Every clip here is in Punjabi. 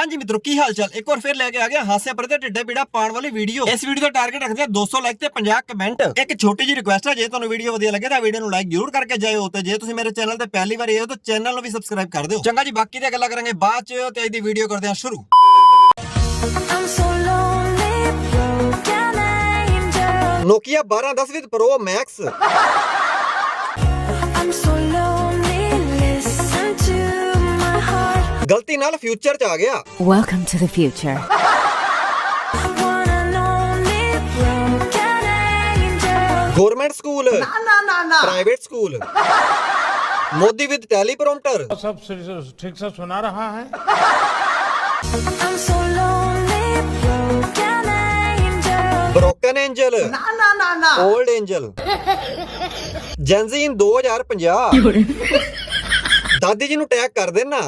ਹਾਂਜੀ ਮਿੱਤਰੋ ਕੀ ਹਾਲ ਚਾਲ? ਇੱਕ ਵਾਰ ਫਿਰ ਲੈ ਕੇ ਆ ਗਿਆ ਹਾਸੇ ਪਰ ਤੇ ਢਿੱਡੇ ਪੀੜਾ ਪਾਣ ਵਾਲੀ ਵੀਡੀਓ ਇਸ ਵੀਡੀਓ ਦਾ ਟਾਰਗੇਟ ਰੱਖਦੇ ਆ 200 ਲਾਈਕ ਤੇ 50 ਕਮੈਂਟ ਇੱਕ ਛੋਟੀ ਜਿਹੀ ਰਿਕੁਐਸਟ ਹੈ ਜੇ ਤੁਹਾਨੂੰ ਵੀਡੀਓ ਵਧੀਆ ਲੱਗੇ ਤਾਂ ਵੀਡੀਓ ਨੂੰ ਲਾਈਕ ਜ਼ਰੂਰ ਕਰਕੇ ਜਾਇਓ ਤੇ ਜੇ ਤੁਸੀਂ ਮੇਰੇ ਚੈਨਲ ਤੇ ਪਹਿਲੀ ਵਾਰ ਆਏ ਹੋ ਤਾਂ ਚੈਨਲ ਨੂੰ ਵੀ ਸਬਸਕ੍ਰਾਈਬ ਕਰ ਦਿਓ। ਚੰਗਾ ਜੀ ਬਾਕੀ ਦੀਆਂ ਗੱਲਾਂ ਕਰਾਂਗੇ ਬਾਅਦ ਚ ਤੇ ਅੱਜ ਦੀ ਵੀਡੀਓ ਕਰਦੇ ਹਾਂ ਸ਼ੁਰੂ. Nokia 1210 with Pro Max I'm so lonely, ਛੇਤੀ ਨਾਲ ਫਿਊਚਰ 'ਚ ਆ ਗਿਆ। Welcome to the future. Government school ਨਾ ਨਾ ਨਾ private school Modi with teleprompter सब से- ठीक से सुना रहा ਬ੍ਰੋਕਨ ਐਂਜਲ ਨਾ ਨਾ ਨਾ ਨਾ। 올ਡ ਐਂਜਲ ਜੈਨਜ਼ੀ 2050 ਦਾਦੀ ਜੀ ਨੂੰ ਟੈਗ ਕਰ ਦੇਣਾ।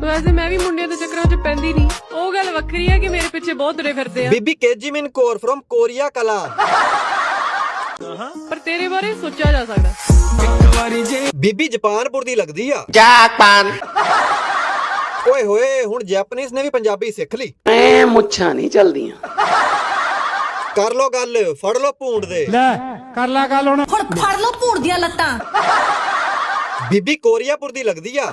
ਵੈਸੇ ਮੈਂ ਵੀ ਮੁੰਡਿਆਂ ਦੇ ਚੱਕਰਾਂ 'ਚ ਪੈਂਦੀ ਨਹੀਂ। ਉਹ ਗੱਲ ਵੱਖਰੀ ਹੈ ਕਿ ਮੇਰੇ ਪਿੱਛੇ ਬਹੁਤ ਤੁਰੇ ਫਿਰਦੇ ਆ। ਬੀਬੀ ਕੇਜੀਮਿਨ ਕੌਰ ਫਰਮ ਕੋਰੀਆ ਕਲਾ। ਪਰ ਤੇਰੇ ਬਾਰੇ ਸੋਚਿਆ ਜਾ ਸਕਦਾ। ਬੀਬੀ ਜਪਾਨਪੁਰ ਦੀ ਲੱਗਦੀ ਆ। ਜਾਪਾਨ। ਓਏ ਹੋਏ ਹੁਣ ਜੈਪਨੀਜ਼ ਨੇ ਵੀ ਪੰਜਾਬੀ ਸਿੱਖ ਲਈ। ਐ ਮੁੱਛਾਂ ਨਹੀਂ ਚਲਦੀਆਂ। ਕਰ ਲੋ ਗੱਲ ਫੜ ਲੋ ਭੂੰਡ ਦੇ। ਲੈ ਕਰ ਲਾ ਗੱਲ ਹੁਣ। ਫੜ ਲੋ ਭੂੰਡ ਦੀਆਂ ਲੱਤਾਂ। ਬੀਬੀ ਕੋਰੀਆਪੁਰ ਦੀ ਲੱਗਦੀ ਆ।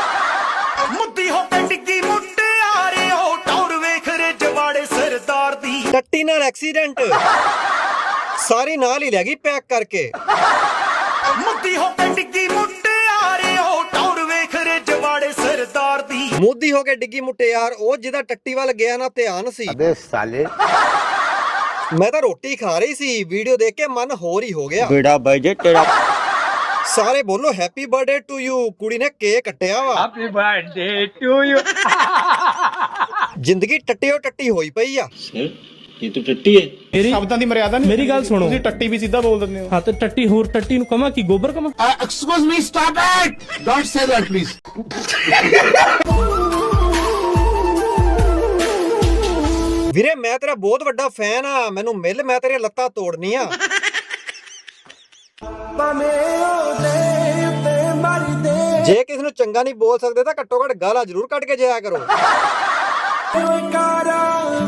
ਹੋ ਕੇ ਡਿੱਗੀ ਮੁੱਟਿਆਰੇ ਹੋ? ਟੌਰ ਵੇਖ ਰੇ ਜਵਾੜੇ ਸਰਦਾਰ ਦੀ। ਟੱਟੀ ਨਾਲ ਐਕਸੀਡੈਂਟ ਸਾਰੀ ਨਾਲ ਹੀ ਲੈ ਗਈ ਪੈਕ ਕਰਕੇ। ਮੁੱਦੀ ਹੋ ਕੇ ਡਿੱਗੀ ਮੁੱਟਿਆਰੇ ਹੋ? ਟੌਰ ਵੇਖ ਰੇ ਜਵਾੜੇ ਸਰਦਾਰ ਦੀ। ਮੋਦੀ ਹੋ ਕੇ ਡਿੱਗੀ ਮੁੱਟਿਆਰ ਉਹ ਜਿਹਦਾ ਟੱਟੀ ਵੱਲ ਗਿਆ ਨਾ ਧਿਆਨ ਸੀ। ਅਬੇ ਸਾਲੇ। ਮੈਂ ਤਾਂ ਰੋਟੀ ਖਾ ਰਹੀ ਸੀ ਵੀਡੀਓ ਦੇਖ ਕੇ ਮਨ ਹੋਰ ਹੀ ਹੋ ਗਿਆ। ਬੇੜਾ ਬਾਈ ਜੇ ਤੇਰਾ ਸਾਰੇ ਬੋਲੋ ਹੈਪੀ ਬਰਥਡੇ ਟੂ ਯੂ ਕੁੜੀ ਨੇ ਕੇਕ ਕੱਟਿਆ ਵਾ। ਹੈਪੀ ਬਰਥਡੇ ਟੂ ਯੂ ਜ਼ਿੰਦਗੀ ਟੱਟਿਓ ਟੱਟੀ ਹੋਈ ਪਈ ਆ। ਇਹ ਤਾਂ ਟੱਟੀ ਹੈ। ਮੇਰੀ ਸ਼ਬਦਾਂ ਦੀ ਮਰਿਆਦਾ ਨਹੀਂ ਮੇਰੀ ਗੱਲ ਸੁਣੋ। ਤੁਸੀਂ ਟੱਟੀ ਵੀ ਸਿੱਧਾ ਬੋਲ ਦਿੰਦੇ ਹੋ। ਹਾਂ ਤੇ ਟੱਟੀ ਹੋਰ ਟੱਟੀ ਨੂੰ ਕਮਾ ਕੀ? ਗੋਬਰ ਕਮਾ excuse me stop it don't say that please ਵੀਰੇ ਮੈਂ ਤੇਰਾ ਬਹੁਤ ਵੱਡਾ ਫੈਨ ਆ। ਮੈਨੂੰ ਮਿਲ ਮੈਂ ਤੇਰੀਆਂ ਲੱਤਾਂ ਤੋੜਨੀ ਆ ਜੇ ਕਿਸੇ ਨੂੰ ਚੰਗਾ ਨਹੀਂ ਬੋਲ ਸਕਦੇ ਤਾਂ ਘੱਟੋ ਘੱਟ ਗਾਲਾਂ ਜ਼ਰੂਰ ਕੱਢ ਕੇ ਜਾਇਆ ਕਰੋ।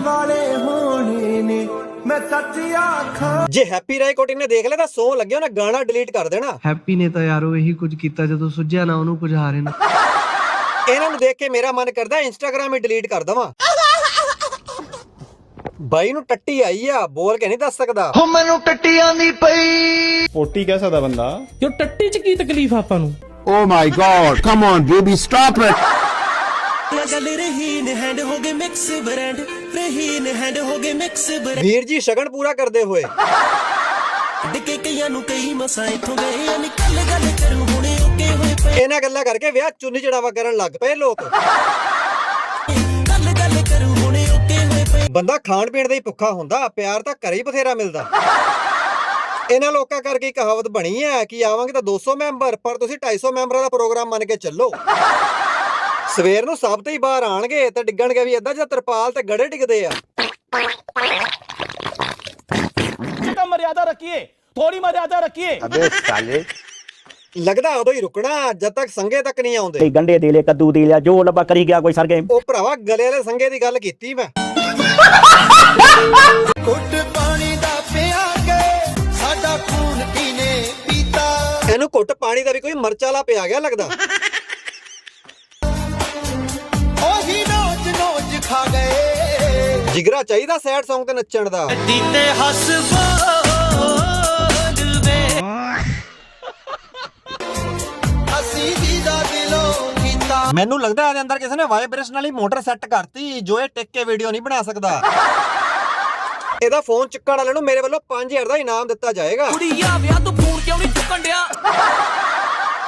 ਵਾਲੇ ਹੋਣੇ ਨੇ ਮੈਂ ਸੱਚ ਆਖਾਂ। ਜੇ ਹੈਪੀ ਰਾਏ ਕੋਟੀ ਨੇ ਦੇਖ ਲਿਆ ਤਾਂ ਸੌ ਲੱਗਿਆ ਉਹਨੇ ਗਾਣਾ ਡਿਲੀਟ ਕਰ ਦੇਣਾ। ਹੈਪੀ ਨੇ ਤਾਂ ਯਾਰੋ ਇਹੀ ਕੁਝ ਕੀਤਾ ਜਦੋਂ ਸੁੱਝਿਆ ਨਾ ਉਹਨੂੰ ਕੁਝ ਹਾਰੇ ਨਾ। ਇਹਨਾਂ ਨੂੰ ਦੇਖ ਕੇ ਮੇਰਾ ਮਨ ਕਰਦਾ ਇੰਸਟਾਗ੍ਰam ਹੀ ਡਿਲੀਟ ਕਰ ਦਵਾਂ। ਬਾਈ ਨੂੰ ਟੱਟੀ ਆਈ ਆ ਬੋਲ ਕੇ ਨਹੀਂ ਦੱਸ ਸਕਦਾ। ਹੋ ਮੈਨੂੰ ਟੱਟੀਆਂ ਦੀ ਪਈ। ਪੋਟੀ ਕਹਿ ਸਕਦਾ ਬੰਦਾ। ਕਿਉਂ ਟੱਟੀ 'ਚ ਕੀ ਤਕਲੀਫ ਆਪਾਂ ਨੂੰ? ਗੱਲ ਰਹੀਨ ਹੈਂਡ ਹੋ ਗਏ ਮਿਕਸ ਬ੍ਰਾਂਡ ਰਹੀਨ ਹੈਂਡ ਹੋ ਗਏ ਮਿਕਸ ਵੀਰ ਜੀ ਸ਼ਗਨ ਪੂਰਾ ਕਰਦੇ ਹੋਏ। ਬ੍ਰਾਂਡ ਕੇ ਕਈਆਂ ਨੂੰ ਕਈ ਮਸਾਂ ਇੱਥੋਂ ਗਏ ਆ ਨਿਕਲ ਗੱਲ ਕਰੂ ਹੁਣੇ ਓਕੇ ਹੋਏ ਪਏ। ਇਹਨਾਂ ਗੱਲਾਂ ਕਰਕੇ ਵਿਆਹ ਚੁੰਨੀ ਚੜਾਵਾ ਕਰਨ ਲੱਗ ਪਏ ਲੋਕ। ਬੰਦਾ ਖਾਣ ਪੀਣ ਦਾ ਹੀ ਭੁੱਖਾ ਹੁੰਦਾ ਪਿਆਰ ਤਾਂ ਘਰੇ ਹੀ ਬਥੇਰਾ ਮਿਲਦਾ। ਇਹਨਾਂ ਲੋਕਾਂ ਕਰਕੇ ਕਹਾਵਤ ਬਣੀ ਹੈ ਕਿ ਆਵਾਂਗੇ ਤਾਂ 200 ਮੈਂਬਰ ਪਰ ਤੁਸੀਂ 250 ਮੈਂਬਰਾਂ ਦਾ ਪ੍ਰੋਗਰਾਮ ਮੰਨ ਕੇ ਚੱਲੋ। ਸਵੇਰ ਨੂੰ ਸਭ ਤੇ ਹੀ ਬਾਹਰ ਆਣਗੇ ਤੇ ਡਿੱਗਣਗੇ ਵੀ ਅੱਧਾ ਜਿਹਾ ਤਰਪਾਲ ਤੇ ਗੜੇ ਡਿੱਗਦੇ ਆ। ਤਾਂ ਮਰਿਆਦਾ ਰੱਖੀਏ ਥੋੜੀ ਮਰਿਆਦਾ ਰੱਖੀਏ। ਅਬੇ ਸਾਲੇ। ਲੱਗਦਾ ਉਦੋਂ ਹੀ ਰੁਕਣਾ ਜਦ ਤੱਕ ਸੰਗੇ ਤੱਕ ਨਹੀਂ ਆਉਂਦੇ। ਕੋਈ ਗੰਡੇ ਦੇ ਲੈ ਕੱਦੂ ਦੇ ਲਿਆ ਜੋ ਲੱਭਾ ਕਰੀ ਗਿਆ ਕੋਈ ਸਰਗੇ ਉਹ ਭਰਾਵਾ ਗਲੇ ਵਾਲੇ ਸੰਗੇ ਦੀ ਗੱਲ ਕੀਤੀ ਮੈਂ। ਕੁੱਟ ਪਾਣੀ ਦਾ ਪਿਆ ਕੇ ਸਾਡਾ ਖੂਨ ਪੀਨੇ ਪੀਤਾ। ਇਹਨੂੰ ਘੁੱਟ ਪਾਣੀ ਦਾ ਵੀ ਕੋਈ ਮਰਚਾ ਵਾਲਾ ਪਿਆ ਗਿਆ ਲੱਗਦਾ। ਉਹੀ ਨੋਚ ਨੋਚ ਖਾ ਗਏ। ਜਿਗਰਾ ਚਾਹੀਦਾ ਸੈਡ Song ਤੇ ਨੱਚਣ ਦਾ। ਦੀਤੇ ਹੱਸ ਮੈਨੂੰ ਲੱਗਦਾ ਇਹਦੇ ਅੰਦਰ ਕਿਸੇ ਨੇ ਵਾਈਬ੍ਰੇਸ਼ਨ ਵਾਲੀ ਮੋਟਰ ਸੈੱਟ ਕਰਤੀ ਜੋ ਇਹ ਟਿਕ ਕੇ ਵੀਡੀਓ ਨਹੀਂ ਬਣਾ ਸਕਦਾ। ਇਹਦਾ ਫੋਨ ਚੁੱਕਣ ਵਾਲੇ ਨੂੰ ਮੇਰੇ ਵੱਲੋਂ 5000 ਦਾ ਇਨਾਮ ਦਿੱਤਾ ਜਾਏਗਾ। ਕੁੜੀਆ ਵਿਆਹ ਤੂੰ ਫੋਨ ਕਿਉਂ ਨਹੀਂ ਚੁੱਕਣ ਡਿਆ?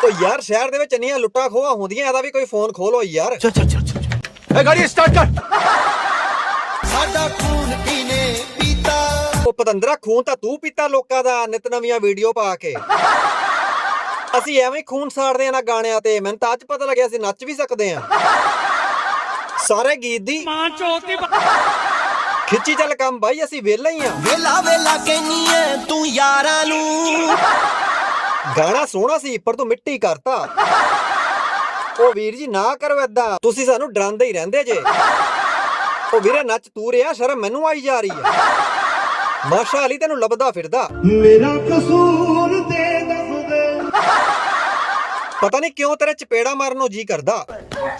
ਉਹ ਯਾਰ ਸ਼ਹਿਰ ਦੇ ਵਿੱਚ ਇੰਨੀਆਂ ਲੁੱਟਾਂ ਖੋਹਾਂ ਹੁੰਦੀਆਂ ਇਹਦਾ ਵੀ ਕੋਈ ਫੋਨ ਖੋਲੋ ਯਾਰ। ਗਾੜੀ ਸਟਾਰਟ ਕਰ। ਉਹ ਪਤੰਦਰਾ ਖੂਨ ਤਾਂ ਤੂੰ ਪੀਤਾ ਲੋਕਾਂ ਦਾ ਨਿਤ ਨਵੀਆਂ ਵੀਡੀਓ ਪਾ ਕੇ। ਅਸੀਂ ਐਵੇਂ ਹੀ ਖੂਨ ਸਾੜਦੇ ਆ ਨਾ ਗਾਣਿਆਂ ਤੇ ਮੈਨੂੰ ਤਾਂ ਅੱਜ ਪਤਾ ਲੱਗਿਆ ਅਸੀਂ ਨੱਚ ਵੀ ਸਕਦੇ ਆ ਸਾਰੇ ਗੀਤ ਦੀ ਮਾਂ ਚੋਤੀ ਖਿੱਚੀ ਚੱਲ ਕੰਮ ਬਾਈ ਅਸੀਂ ਵਿਹਲੇ ਹੀ ਆ ਵੇਲਾ ਵੇਲਾ ਕਹਿਨੀ ਐ ਤੂੰ ਯਾਰਾਂ ਨੂੰ। ਗਾਣਾ ਸੋਹਣਾ ਸੀ ਪਰ ਤੂੰ ਮਿੱਟੀ ਕਰਤਾ। ਉਹ ਵੀਰ ਜੀ ਨਾ ਕਰੋ ਏਦਾਂ ਤੁਸੀਂ ਸਾਨੂੰ ਡਰਾਉਂਦੇ ਹੀ ਰਹਿੰਦੇ ਜੇ। ਉਹ ਵੀਰੇ ਨੱਚ ਤੂੰ ਰਿਹਾ ਸ਼ਰਮ ਮੈਨੂੰ ਆਈ ਜਾ ਰਹੀ ਹੈ ਮਾਸ਼ਾ ਅਲੀ ਤੈਨੂੰ ਲੱਭਦਾ ਫਿਰਦਾ। ਮੇਰਾ ਕਸੂਰ ਪਤਾ ਨਹੀਂ ਕਿਉਂ ਤੇਰੇ ਚਪੇੜਾ ਮਾਰਨ ਨੂੰ ਜੀ ਕਰਦਾ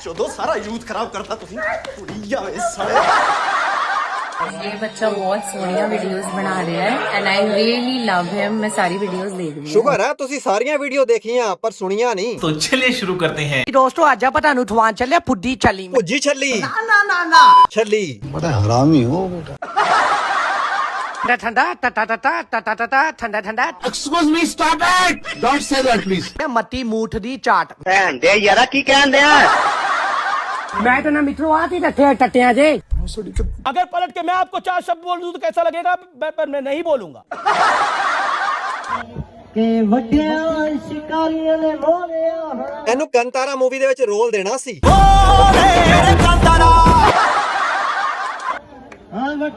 ਜਦੋਂ ਸਾਰਾ ਯੂਥ ਖਰਾਬ ਕਰਤਾ ਤੁਸੀਂ ਕੁੜੀ ਜਾਵੇ ਸਾਲੇ ये बच्चा बहुत सोनिया वीडियोस बना रहा है and I really love him मैं सारी वीडियोस देख रही हूँ ਸ਼ੁਕਰ ਹੈ ਤੁਸੀਂ ਸਾਰੀਆਂ ਵੀਡੀਓ ਦੇਖੀਆਂ ਪਰ ਸੁਣੀਆਂ ਨਹੀਂ तो चलिए शुरू करते हैं ਦੋਸਤੋ ਅੱਜ ਆਪਾਂ ਤੁਹਾਨੂੰ ਠਵਾਨ ਚੱਲਿਆ ਫੁੱਡੀ ਚੱਲੀ ਭੁੱਜੀ ਛੱਲੀ ਨਾ ਨਾ ਨਾ ਛੱਲੀ ਠੰਡਾ ਠੰਡਾ ਟਟਾ ਟਟਾ ਟਟਾ ਟਟਾ ਠੰਡਾ ਠੰਡਾ excuse me stop it don't say that please ਮੱਤੀ ਮੂਠ ਦੀ ਚਾਟ ਭੈਣ ਦੇ ਯਾਰਾ ਕੀ ਕਹਿੰਦੇ ਆ ਮੈਂ ਤਾਂ ਨਾ ਮਿੱਤਰੋ ਆ ਤੀ ਰੱਖੇ ਟੱਟਿਆਂ ਜੇ अगर पलट के मैं आपको चार शब्द बोल दूं तो कैसा लगेगा मैं- पर मैं नहीं बोलूंगा ਇਹਨੂੰ ਕੰਤਾਰਾ ਮੂਵੀ ਦੇ ਵਿੱਚ ਰੋਲ ਦੇਣਾ ਸੀ ਹਾਂ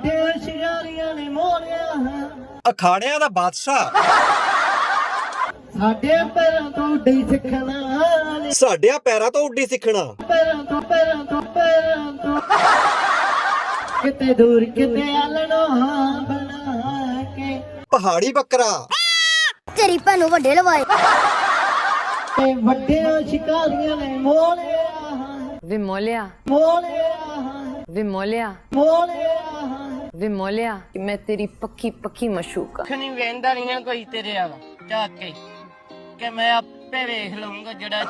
ਸ਼ਿਕਾਰੀਆਂ ਨੇ ਮੋੜਿਆ ਅਖਾੜਿਆਂ ਦਾ ਬਾਦਸ਼ਾਹ। ਸਾਡੇ ਪੈਰਾਂ ਤੋਂ ਉੱਡੀ ਸਿੱਖਣਾ। ਸਾਡਿਆਂ ਪੈਰਾਂ ਤੋਂ ਉੱਡੀ ਸਿੱਖਣਾ। ਕਿਤੇ ਦੂਰ ਕਿਤੇ ਆਲਣੋ ਹਾਂ ਬਣਾ ਕੇ। ਪਹਾੜੀ ਬੱਕਰਾ। ਤੇਰੀ ਭੈਣੋਂ ਵੱਡੇ ਲਵਾਏ। ਤੇ ਵੱਡੇ ਸ਼ਿਕਾਰੀਆਂ ਨੇ ਮੋਲਿਆ ਵੇ ਮੋਲਿਆ ਮੋਲਿਆ ਵੇ ਮੋਲਿਆ ਮੋਲਿਆ ਵੇ ਮੈਂ ਤੇਰੀ ਪੱਕੀ ਪੱਕੀ ਮਸ਼ੂਕਾ ਖਣੀ ਵੇਂਦਾ ਨਹੀਂ ਕੋਈ ਤੇਰੇ ਆ ਝਾਕ ਕੇ ਕਿ ਮੈਂ ਆਪੇ ਵੇਖ ਲਵਾਂਗਾ ਜਿਹੜਾ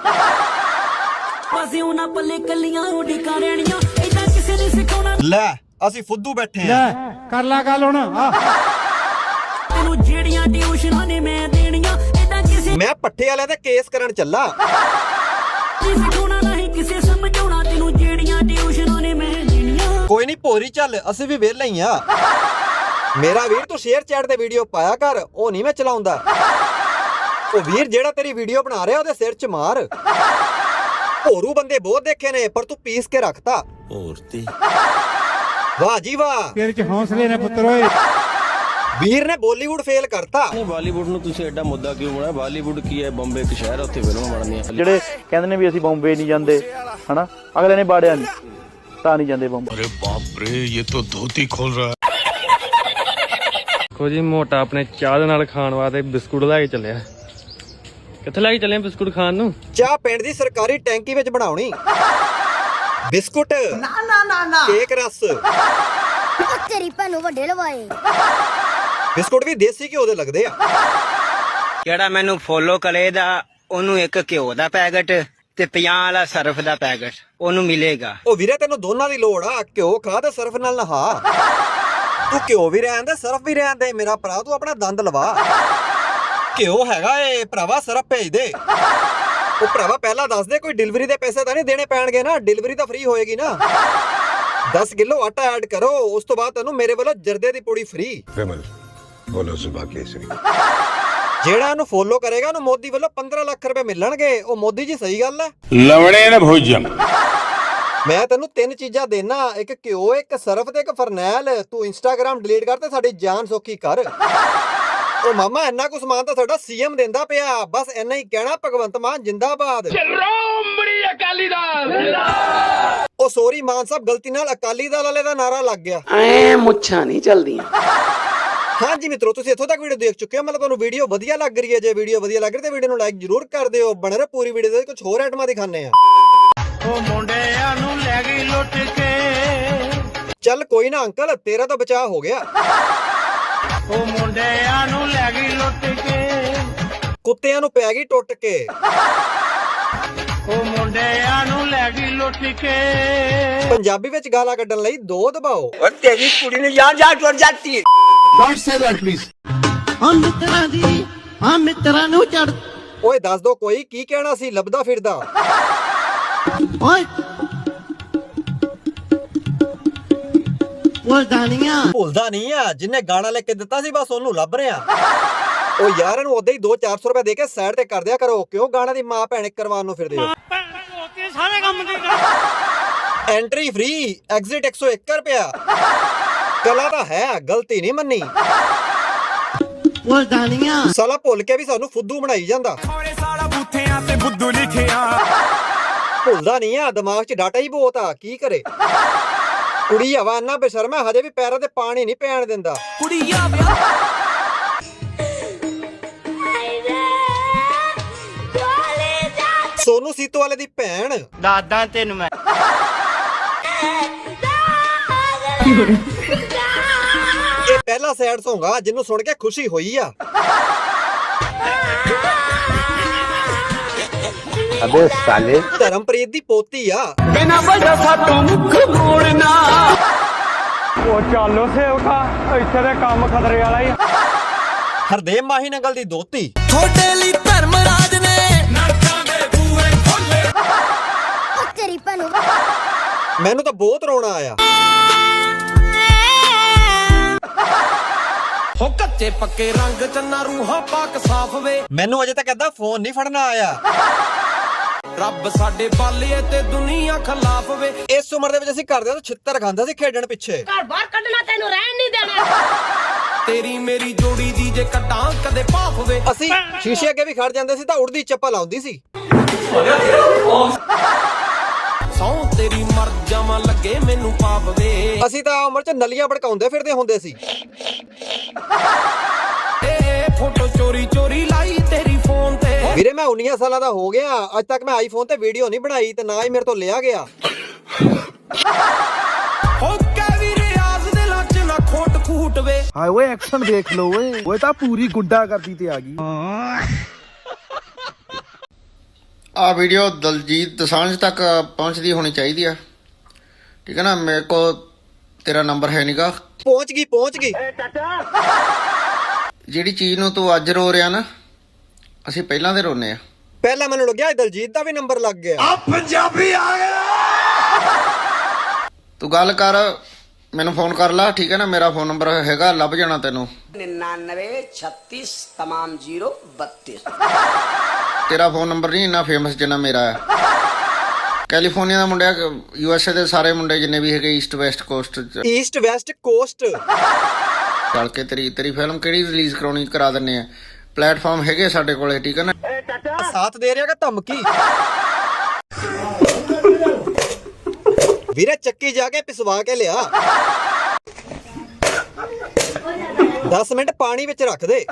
ਅਸੀਂ ਉਹਨਾਂ ਪੱਲੇ ਕੱਲੀਆਂ ਉਡੀਕਾਂ ਰਹਿਣੀਆਂ ਇਦਾਂ ਕਿਸੇ ਨੇ ਸਿਖਾਉਣਾ ਲੈ ਅਸੀਂ ਫੁੱਦੂ ਬੈਠੇ ਆ ਲੈ ਕਰ ਲਾ ਗੱਲ ਹੁਣ ਆ। ਤੈਨੂੰ ਜਿਹੜੀਆਂ ਟਿਊਸ਼ਨਾਂ ਨੇ ਮੈਂ ਦੇਣੀਆਂ ਇਦਾਂ ਕਿਸੇ ਮੈਂ ਪੱਠੇ ਵਾਲਿਆਂ ਦਾ ਕੇਸ ਕਰਨ ਚੱਲਾ। ਕੋਈ ਨਹੀਂ ਭੋਰੀ ਚੱਲ ਅਸੀਂ ਵੀ ਵਿਹਲੇ ਹੀ ਆ। ਮੇਰਾ ਵੀਰ ਤੂੰ ਸ਼ੇਅਰ ਚੈਟ ਤੇ ਵੀਡੀਓ ਪਾਇਆ ਕਰ ਉਹ ਨਹੀਂ ਮੈਂ ਚਲਾਉਂਦਾ। ਉਹ ਵੀਰ ਜਿਹੜਾ ਤੇਰੀ ਵੀਡੀਓ ਬਣਾ ਰਿਹਾ ਉਹਦੇ ਸਿਰ 'ਚ ਮਾਰ। ਭੋਰੂ ਬੰਦੇ ਬਹੁਤ ਦੇਖੇ ਨੇ ਪਰ ਤੂੰ ਪੀਸ ਕੇ ਰੱਖਤਾ। ਔਰਤੀ ਵਾਹ ਜੀ ਵਾਹ। ਤੇਰੇ 'ਚ ਹੌਸਲੇ ਨੇ ਪੁੱਤਰ ਓਏ। ਵੀਰ ਨੇ ਬਾਲੀਵੁੱਡ ਫੇਲ ਕਰਤਾ। ਨਹੀਂ ਬਾਲੀਵੁੱਡ ਨੂੰ ਤੁਸੀਂ ਐਡਾ ਮੁੱਦਾ ਕਿਉਂ ਬਣਾਇਆ? ਬਾਲੀਵੁੱਡ ਕੀ ਹੈ? ਬੰਬੇ ਇੱਕ ਸ਼ਹਿਰ ਹੈ, ਉੱਥੇ ਫਿਲਮਾਂ ਬਣਦੀਆਂ। ਜਿਹੜੇ ਕਹਿੰਦੇ ਨੇ ਵੀ ਅਸੀਂ ਬੰਬੇ ਨਹੀਂ ਜਾਂਦੇ ਹਨਾ? ਅਗਲੇ ਨੇ ਬਾੜਿਆ ਨਹੀਂ ਤਾਂ ਨਹੀਂ ਜਾਂਦੇ ਬੰਬੇ। ਦੇਖੋ ਜੀ ਮੋਟਾ ਆਪਣੇ ਚਾਹ ਦੇ ਨਾਲ ਖਾਣ ਵਾਸਤੇ ਬਿਸਕੁਟ ਲੈ ਕੇ ਚੱਲਿਆ। ਕਿੱਥੇ ਲੈ ਕੇ ਚੱਲੇ ਆ ਬਿਸਕੁਟ ਖਾਣ ਨੂੰ? ਚਾਹ ਪਿੰਡ ਦੀ ਸਰਕਾਰੀ ਟੈਂਕੀ ਵਿੱਚ ਬਣਾਉਣੀ। ਬਿਸਕੁਟ ਨਾ ਨਾ ਨਾ ਨਾ। ਕੇਕ ਰਸ। ਤੇਰੀ ਭੈਣ ਨੂੰ ਵੱਡੇ ਲਵਾਏ। ਬਿਸਕੁਟ ਵੀ ਦੇਸੀ ਘਿਓ ਦੇ ਲੱਗਦੇ ਆ। ਜਿਹੜਾ ਮੈਨੂੰ ਫੋਲੋ ਕਰੇਗਾ ਉਹਨੂੰ ਇੱਕ ਘਿਓ ਦਾ ਪੈਕਟ। ਤੇ 50 ਵਾਲਾ ਸਰਫ ਦਾ ਪੈਕਟ ਉਹਨੂੰ ਮਿਲੇਗਾ। ਉਹ ਵੀਰੇ ਤੈਨੂੰ ਦੋਨਾਂ ਦੀ ਲੋੜ ਆ ਘਿਓ ਖਾ ਤੇ ਸਰਫ ਨਾਲ ਨਹਾ। ਤੂੰ ਘਿਓ ਵੀ ਰਹਿਣ ਦੇ ਸਰਫ ਵੀ ਰਹਿਣ ਦੇ ਮੇਰਾ ਭਰਾ ਤੂੰ ਆਪਣਾ ਦੰਦ ਲਵਾ। ਘਿਓ ਹੈਗਾ ਏ ਭਰਾਵਾ ਸਰਫ ਭੇਜ ਦੇ। ਉਹ ਭਰਾਵਾ ਪਹਿਲਾਂ ਦੱਸ ਦੇ ਕੋਈ ਡਿਲੀਵਰੀ ਦੇ ਪੈਸੇ ਤਾਂ ਨਹੀਂ ਦੇਣੇ ਪੈਣਗੇ ਨਾ? ਡਿਲੀਵਰੀ ਤਾਂ ਫ੍ਰੀ ਹੋਏਗੀ ਨਾ? 10 ਕਿਲੋ ਆਟਾ ਐਡ ਕਰੋ ਉਸ ਤੋਂ ਬਾਅਦ ਤੈਨੂੰ ਮੇਰੇ ਵੱਲੋਂ ਜਰਦੇ ਦੀ ਪੂੜੀ ਫ੍ਰੀ ਵਿਮਲ ਬੋਲੋ ਜ਼ੁਬਾ ਕੇਸਰੀ। ਜਿਹੜਾ ਉਹਨੂੰ ਫੋਲੋ ਕਰੇਗਾ ਉਹਨੂੰ ਮੋਦੀ ਵੱਲੋਂ 15 ਲੱਖ ਰੁਪਏ ਮਿਲਣਗੇ। ਉਹ ਮੋਦੀ ਜੀ ਸਹੀ ਗੱਲ ਹੈ। ਲਵਣੇ ਨੇ ਭੋਜਨ। ਮੈਂ ਤੈਨੂੰ ਤਿੰਨ ਚੀਜ਼ਾਂ ਦੇਣਾ। ਇੱਕ ਘਿਓ ਇੱਕ ਸਰਫ ਤੇ ਇੱਕ ਫਰਨੈਲ। ਤੂੰ ਇੰਸਟਾਗ੍ਰam ਡਿਲੀਟ ਕਰ ਤੇ ਸਾਡੀ ਜਾਨ ਸੌਖੀ ਕਰ। ਉਹ ਮਾਮਾ ਇੰਨਾ ਕੁ ਸਮਾਨ ਤਾਂ ਸਾਡਾ ਸੀਐਮ ਦਿੰਦਾ ਪਿਆ। ਬਸ ਇੰਨਾ ਹੀ ਕਹਿਣਾ ਭਗਵੰਤ ਮਾਨ ਜਿੰਦਾਬਾਦ। ਰੋਮੜੀ ਅਕਾਲੀ ਦਲ। ਉਹ ਸੋਰੀ ਮਾਨ ਸਾਹਿਬ ਗਲਤੀ ਨਾਲ ਅਕਾਲੀ ਦਲ ਵਾਲੇ ਦਾ ਨਾਰਾ ਲੱਗ ਗਿਆ। ਐ ਮੁੱਛਾਂ ਨਹੀਂ ਚੱਲਦੀਆਂ। ਹਾਂਜੀ ਮਿੱਤਰੋ ਤੁਸੀਂ ਇੱਥੋਂ ਤੱਕ ਵੀਡੀਓ ਦੇਖ ਚੁੱਕੇ ਹੋ। ਮਤਲਬ ਤੁਹਾਨੂੰ ਵੀਡੀਓ ਵਧੀਆ ਲੱਗ ਰਹੀ ਹੈ ਜੇ ਵੀਡੀਓ ਵਧੀਆ ਲੱਗ ਰਹੀ ਤੇ ਵੀਡੀਓ ਨੂੰ ਲਾਈਕ ਜ਼ਰੂਰ ਕਰ ਦਿਓ। ਬਣੇ ਰਹੋ ਪੂਰੀ ਵੀਡੀਓ ਦੇ ਕੁਝ ਹੋਰ ਆਈਟਮਾਂ ਦਿਖਾਣੇ ਆ ਉਹ ਮੁੰਡਿਆਂ ਨੂੰ ਲੈ ਗਈ ਲੁੱਟ ਕੇ। ਚੱਲ ਕੋਈ ਨਾ ਅੰਕਲ ਤੇਰਾ ਤਾਂ ਬਚਾਅ ਹੋ ਗਿਆ। ਉਹ ਮੁੰਡਿਆਂ ਨੂੰ ਲੈ ਗਈ ਲੁੱਟ ਕੇ। ਕੁੱਤਿਆਂ ਨੂੰ ਪੈ ਗਈ ਟੁੱਟ ਕੇ। ਉਹ ਮੁੰਡਿਆਂ ਨੂੰ ਲੈ ਗਈ ਲੁੱਟ ਕੇ। ਪੰਜਾਬੀ ਵਿੱਚ ਗਾਲਾਂ ਕੱਢਣ ਲਈ ਦੋ ਦਬਾਓ। ਉਹ ਤੇਰੀ ਕੁੜੀ ਨੂੰ ਜਾਨ ਜਾ ਟੁੱਟ ਜਾਂਦੀ ਹੈ ਡੋਨਟ ਸੇ ਦੈਟ ਪਲੀਜ਼ ਆ ਮਿੱਤਰਾਂ ਦੀ ਆ ਮਿੱਤਰਾਂ ਨੂੰ ਚੜ। ਓਏ ਦੱਸ ਦੋ ਕੋਈ ਕੀ ਕਹਿਣਾ ਸੀ ਲੱਭਦਾ ਫਿਰਦਾ? ਓਏ। ਭੁੱਲਦਾ ਨਹੀਂ ਆ। ਭੁੱਲਦਾ ਨਹੀਂ ਆ ਜਿੰਨੇ ਗਾਣਾ ਲਿਖ ਕੇ ਦਿੱਤਾ ਸੀ ਬਸ ਉਹਨੂੰ ਲੱਭ ਰਿਹਾ। ਉਹ ਯਾਰ ਇਹਨੂੰ ਉਦਾਂ ਹੀ 2-400 ਰੁਪਏ ਦੇ ਕੇ ਸਾਈਡ ਤੇ ਕਰ ਦਿਆ ਕਰੋ। ਕਿਉਂ ਗਾਣਾ ਦੀ ਮਾਂ ਭੈਣ ਕਰਵਾਉਣ ਨੂੰ ਫਿਰਦੇ ਹੋ? ਸਾਰੇ ਕੰਮ ਦੀ ਐਂਟਰੀ ਫ੍ਰੀ ਐਗਜ਼ਿਟ 101 ਰੁਪਿਆ ਕਲਾ ਤਾਂ ਹੈ ਗਲਤੀ ਨਹੀਂ ਮੰਨੀ। ਆ ਸਾਲਾ ਭੁੱਲ ਕੇ ਵੀ ਸਾਨੂੰ ਫੁੱਦੂ ਬਣਾਈ ਜਾਂਦਾ। ਖੋਰੇ ਸਾਲਾ ਬੂਥਿਆਂ ਤੇ ਬੁੱਧੂ ਲਿਖਿਆ ਭੁੱਲਦਾ ਨਹੀਂ ਆ ਦਿਮਾਗ 'ਚ ਡਾਟਾ ਹੀ ਬਹੁਤ ਆ ਕੀ ਕਰੇ? ਕੁੜੀ ਹਵਾ ਇੰਨਾ ਬੇਸ਼ਰਮ ਹੈ ਹਜੇ ਵੀ ਪੈਰਾਂ ਤੇ ਪਾਣੀ ਨਹੀਂ ਪੈਣ ਦਿੰਦਾ। ਕੁੜੀਆ ਵਿਆਹ ਸੋਨੂ ਸੀਤੋ ਵਾਲੇ ਦੀ ਭੈਣ। ਦਾਦਾ ਤੈਨੂੰ ਮੈਂ। ਇਹ ਪਹਿਲਾ ਸੈਡ Song ਆ ਜਿਹਨੂੰ ਸੁਣ ਕੇ ਖੁਸ਼ੀ ਹੋਈ ਆ। ਅਬੇ ਸਾਲੇ। ਧਰਮਪ੍ਰੀਤ ਦੀ ਪੋਤੀ ਆ। ਉਹ ਚੱਲੋ ਸੇਵਕਾ ਇੱਥੇ ਤੇ ਕੰਮ ਖਤਰੇ ਵਾਲਾ ਹੀ ਹਰਦੇਵ ਮਾਹੀ ਨੰਗਲ ਦੀ ਦੋਤੀ। ਤੁਹਾਡੇ ਲਈ ਮੈਨੂੰ ਤਾਂ ਬਹੁਤ ਰੋਣਾ ਆਇਆ। ਹੋ ਕੱਚੇ ਪੱਕੇ ਰੰਗ ਚੰਨਾ ਰੂਹਾਂ ਪਾਕ ਸਾਫ਼ ਵੇ। ਮੈਨੂੰ ਅਜੇ ਤੱਕ ਏਦਾਂ ਫੋਨ ਨਹੀਂ ਫੜਨਾ ਆਇਆ। ਰੱਬ ਸਾਡੇ ਬਾਲੀਏ ਤੇ ਦੁਨੀਆ ਖਿਲਾਫ ਵੇ। ਇਸ ਉਮਰ ਦੇ ਵਿੱਚ ਅਸੀਂ ਕਰਦੇ ਤਾਂ ਛਿੱਤਰ ਖਾਂਦਾ ਸੀ ਖੇਡਣ ਪਿੱਛੇ। ਘਰ ਬਾਹਰ ਕੱਢਣਾ ਤੈਨੂੰ ਰਹਿਣ ਨਹੀਂ ਦੇਣਾ। ਤੇਰੀ ਮੇਰੀ ਜੋੜੀ ਦੀ ਜੇ ਕੱਟਾਂ ਕਦੇ ਭਾਫ ਵੇ। ਅਸੀਂ ਸ਼ੀਸ਼ੇ ਅੱਗੇ ਵੀ ਖੜ ਜਾਂਦੇ ਸੀ ਤਾਂ ਉੜਦੀ ਚੱਪਲ ਆਉਂਦੀ ਸੀ। ਸੌ ਤੇਰੀ ਮਰ ਜਾਵਾਂ ਲੱਗੇ ਮੈਨੂੰ ਪਾਪ ਵੇ। ਅਸੀਂ ਤਾਂ ਉਮਰ 'ਚ ਨਲੀਆਂ ਭੜਕਾਉਂਦੇ ਫਿਰਦੇ ਹੁੰਦੇ ਸੀ। ਏ ਫੋਟੋ ਚੋਰੀ ਚੋਰੀ ਲਾਈ ਤੇਰੀ ਫੋਨ ਤੇ। ਵੀਰੇ ਮੈਂ 19 ਸਾਲਾਂ ਦਾ ਹੋ ਗਿਆ। ਅੱਜ ਤੱਕ ਮੈਂ ਆਈਫੋਨ ਤੇ ਵੀਡੀਓ ਨਹੀਂ ਬਣਾਈ ਤੇ ਨਾ ਹੀ ਮੇਰੇ ਤੋਂ ਲਿਆ ਗਿਆ। ਹੋ ਕੇ ਵੀ ਰਿਆਜ਼ ਦੇ ਲੱਚ ਨਾ ਖੋਟ ਖੂਟ ਵੇ। ਹਾਏ ਓਏ ਐਕਸ਼ਨ ਦੇਖ ਲਓ ਓਏ। ਓਏ ਤਾਂ ਪੂਰੀ ਗੁੰਡਾ ਕਰਦੀ ਤੇ ਆ ਗਈ। ਆ ਵੀਡੀਓ ਦਲਜੀਤ ਦਸਾਂਝ ਤੱਕ ਪਹੁੰਚਦੀ ਹੋਣੀ ਚਾਹੀਦੀ ਆ। ਠੀਕ ਹੈ ਨਾ ਮੇਰੇ ਕੋ ਤੇਰਾ ਨੰਬਰ ਹੈ ਨਹੀਂਗਾ ਪਹੁੰਚ ਗਈ ਪਹੁੰਚ ਗਈ। ਜਿਹੜੀ ਚੀਜ਼ ਨੂੰ ਤੂੰ ਅੱਜ ਰੋ ਰਿਹਾ ਨਾ ਅਸੀਂ ਪਹਿਲਾਂ ਦੇ ਰੋਨੇ ਆ। ਪਹਿਲਾਂ ਮੈਨੂੰ ਲੱਗਿਆ ਦਲਜੀਤ ਦਾ ਵੀ ਨੰਬਰ ਲੱਗ ਗਿਆ। ਆ ਪੰਜਾਬੀ ਆ ਗਿਆ। ਤੂੰ ਗੱਲ ਕਰ ਮੈਨੂੰ ਫੋਨ ਕਰ ਲੈ ਠੀਕ ਹੈ ਨਾ ਮੇਰਾ ਫੋਨ ਨੰਬਰ ਹੈਗਾ ਲੱਭ ਜਾਣਾ ਤੈਨੂੰ। 9936 ਤਮਾਮ 032 ਤੇਰਾ ਫੋਨ ਨੰਬਰ ਨਹੀਂ ਇੰਨਾ ਫੇਮਸ ਜਿੰਨਾ ਮੇਰਾ ਹੈ। ਕੈਲੀਫੋਰਨੀਆ ਦਾ ਮੁੰਡਾ ਯੂ ਐਸ ਏ ਦੇ ਸਾਰੇ ਮੁੰਡੇ ਜਿੰਨੇ ਵੀ ਹੈਗੇ ਈਸਟ ਵੈਸਟ ਕੋਸਟ ਚ। ਈਸਟ ਵੈਸਟ ਕੋਸਟ ਚੱਲ ਕੇ ਤੇਰੀ ਤੇਰੀ ਫਿਲਮ ਕਿਹੜੀ ਰਿਲੀਜ਼ ਕਰਾਉਣੀ ਕਰਾ ਦਿੰਨੇ ਆ। ਪਲੇਟਫਾਰਮ ਹੈਗੇ ਸਾਡੇ ਕੋਲੇ ਠੀਕ ਹੈ ਨਾ? ਸਾਥ ਦੇ ਰਿਹਾ ਕਿ ਧਮਕੀ? ਵੀਰੇ ਚੱਕੀ ਜਾ ਕੇ ਪਿਸਵਾ ਕੇ ਲਿਆ। 10 ਮਿੰਟ ਪਾਣੀ ਵਿੱਚ ਰੱਖ ਦੇ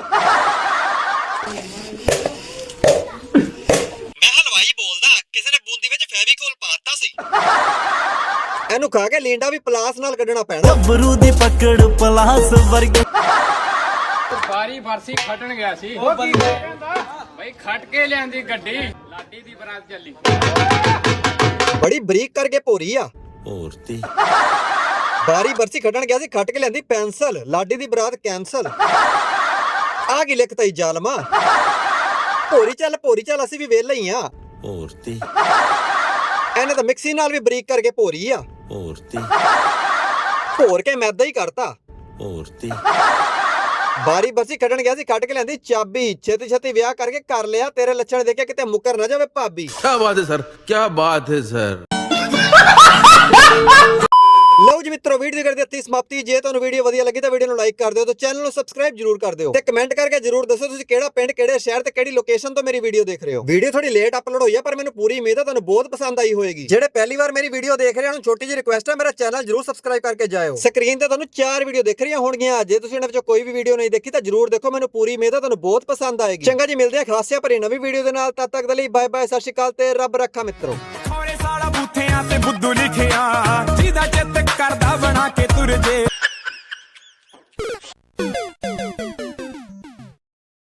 ਮੈਂ ਹਲਵਾਈ ਬੋਲਦਾ ਕਿਸੇ ਨੇ ਬੂੰਦੀ ਵਿੱਚ ਫੈਵੀਕੋਲ ਪਾਤਾ ਸੀ। ਇਹਨੂੰ ਖਾ ਕੇ ਲੀਂਡਾ ਵੀ ਪਲਾਸ ਨਾਲ ਕੱਢਣਾ ਪੈਣਾ। ਬਰੂ ਦੀ ਪਕੜ ਪਲਾਸ ਵਰਗੀ। ਬਾਰੀ ਫਰਸੀ ਖਟਣ ਗਿਆ ਸੀ। ਉਹ ਕੀ ਬਈ ਖਟ ਕੇ ਲਿਆਂਦੀ ਗੱਡੀ ਲਾਡੀ ਦੀ ਬਰਾਤ ਚੱਲੀ। ਬੜੀ ਬਰੀਕ ਕਰਕੇ ਭੋਰੀ ਆ। ਹੋਰ ਤੇ ਬਾਰੀ ਬਰਸੀ ਖੱਟਣ ਗਿਆ ਸੀ ਖੱਟ ਕੇ ਲੈਂਦੀ ਪੈਨਸਲ ਲਾਡੀ ਦੀ ਬਰਾਤ ਕੈਨਸਲ ਆ ਕੀ ਲਿਖਤਾ ਈ ਜ਼ਾਲਮਾ। ਭੋਰੀ ਚੱਲ ਭੋਰੀ ਚੱਲ ਅਸੀਂ ਵੀ ਵਿਹਲੇ ਹੀ ਆ। ਹੋਰ ਤੇ ਇਹਨੇ ਤਾਂ ਮਿਕਸੀ ਨਾਲ ਵੀ ਬਰੀਕ ਕਰਕੇ ਭੋਰੀ ਆ। ਹੋਰ ਤੇ ਭੋਰ ਕੇ ਮੈਦਾ ਹੀ ਕਰਤਾ। ਹੋਰ ਤੇ ਬਾਰੀ ਬਰਸੀ ਖੱਟਣ ਗਿਆ ਸੀ ਖੱਟ ਕੇ ਲੈਂਦੀ ਚਾਬੀ। ਛੇਤੀ ਛੇਤੀ ਵਿਆਹ ਕਰਕੇ ਕਰ ਲਿਆ ਤੇਰੇ ਲੱਛਣ ਦੇਖੇ ਕਿਤੇ ਮੁੱਕਰ ਨਾ ਜਾਵੇ ਭਾਬੀ। ਕੀ ਬਾਤ ਹੈ ਸਰ ਕੀ ਬਾਤ ਹੈ ਸਰ। ਲਓ ਜੀ ਮਿੱਤਰੋ ਵੀਡੀਓ ਕਰਦੇ ਇੱਥੇ ਹੀ ਸਮਾਪਤੀ। ਜੇ ਤੁਹਾਨੂੰ ਵੀਡੀਓ ਵਧੀਆ ਲੱਗੀ ਤਾਂ ਵੀਡੀਓ ਨੂੰ ਲਾਈਕ ਕਰ ਦਿਓ ਤੇ ਚੈਨਲ ਨੂੰ ਸਬਸਕ੍ਰਾਈਬ ਜਰੂਰ ਕਰ ਦਿਓ। ਤੇ ਕਮੈਂਟ ਕਰਕੇ ਜਰੂਰ ਦੱਸੋ ਤੁਸੀਂ ਕਿਹੜਾ ਪਿੰਡ, ਕਿਹੜੇ ਸ਼ਹਿਰ ਤੇ ਕਿਹੜੀ ਲੋਕੇਸ਼ਨ ਤੋਂ ਮੇਰੀ ਵੀਡੀਓ ਦੇਖ ਰਹੇ ਹੋ। ਵੀਡੀਓ ਥੋੜੀ ਲੇਟ ਅਪਲੋਡ ਹੋਈ ਆ, ਪਰ ਮੈਨੂੰ ਪੂਰੀ ਉਮੀਦ ਹੈ ਤੁਹਾਨੂੰ ਬਹੁਤ ਪਸੰਦ ਆਈ ਹੋਏਗੀ। ਜਿਹੜੇ ਪਹਿਲੀ ਵਾਰ ਮੇਰੀ ਵੀਡੀਓ ਦੇਖ ਰਹੇ ਹਨ ਛੋਟੀ ਜਿਹੀ ਰਿਕੁਐਸਟ ਹੈ ਮੇਰਾ ਚੈਨਲ ਜਰੂਰ ਸਬਸਕ੍ਰਾਈਬ ਕਰਕੇ ਜਾਇਓ। ਸਕਰੀਨ ਤੇ ਤੁਹਾਨੂੰ ਚਾਰ ਵੀਡੀਓ ਦਿਖ ਰਹੀਆਂ ਹੋਣਗੀਆਂ। ਜੇ ਤੁਸੀਂ ਇਹਨਾਂ ਵਿੱਚੋਂ ਕੋਈ ਵੀ ਵੀਡੀਓ ਨਹੀਂ ਦੇਖੀ ਤਾਂ ਜਰੂਰ ਦੇਖੋ, ਮੈਨੂੰ ਪੂਰੀ ਉਮੀਦ ਹੈ ਤੁਹਾਨੂੰ ਬਹੁਤ ਪਸੰਦ ਆਏਗੀ। ਚੰਗਾ ਜੀ, ਮਿਲਦੇ ਹਾਂ ਖਾਸਿਆ ਭਰੀ ਨਵੀਂ ਵੀਡੀਓ ਦੇ ਨਾਲ। ਤਦ ਤੱਕ ਦੇ ਲਈ ਬਾਏ ਬਾਏ ਸਤਿ ਸ਼੍ਰੀ ਅਕਾਲ ਤੇ ਰੱਬ ਰੱਖਾ ਮਿੱਤਰੋ। ਖੋਰੇ ਤੇ ਬੁੱਧੂ ਲਿਖਿਆ ਜਿਹਦਾ ਚਿੱਤ ਕਰਦਾ ਬਣਾ ਕੇ ਤੁਰ ਜੇ